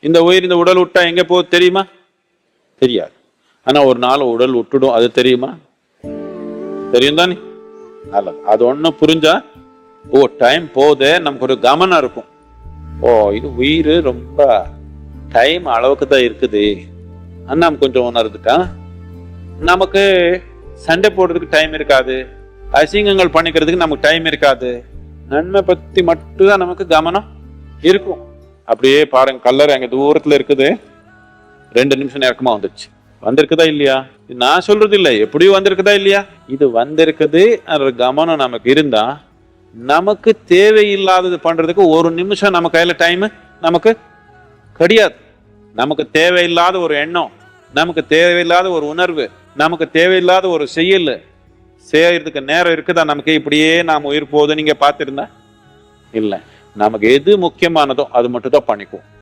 இந்த உயிர் இந்த உடல் விட்டா எங்கே போகுது தெரியுமா? தெரியாது. ஆனால் ஒரு நாள் உடல் விட்டுடும் அது தெரியுமா? தெரியும் தானே? நல்லது. அது ஒன்று புரிஞ்சா ஓ டைம் போதே நமக்கு ஒரு கவனம் இருக்கும். ஓ இது உயிர் ரொம்ப டைம் அளவுக்கு தான் இருக்குது. அது நம்ம கொஞ்சம் உணர்ந்துட்டா? நமக்கு சண்டை போடுறதுக்கு டைம் இருக்காது. அசிங்கங்கள் பண்ணிக்கிறதுக்கு நமக்கு டைம் இருக்காது. நன்மை பற்றி மட்டும்தான் நமக்கு கவனம் இருக்கும். அப்படியே பாருங்க கல்லறை அங்கே தூரத்தில் இருக்குது. ரெண்டு நிமிஷம் நேரமா வந்துச்சு வந்திருக்குதா இல்லையா? நான் சொல்றது இல்லை. எப்படியும் வந்திருக்குதா இல்லையா? இது வந்திருக்குது அந்த கவனம் நமக்கு இருந்தா நமக்கு தேவையில்லாதது பண்றதுக்கு ஒரு நிமிஷம் நம்ம கையில டைம் நமக்கு கிடையாது. நமக்கு தேவையில்லாத ஒரு எண்ணம் நமக்கு தேவையில்லாத ஒரு உணர்வு நமக்கு தேவையில்லாத ஒரு செயல் செய்யறதுக்கு நேரம் இருக்குதா? நமக்கு இப்படியே நாம் உயிர் போகுது நீங்க பார்த்துருந்தா? இல்லை. நமக்கு எது முக்கியமானதோ அது மட்டும் தான் பண்ணிக்குவோம்.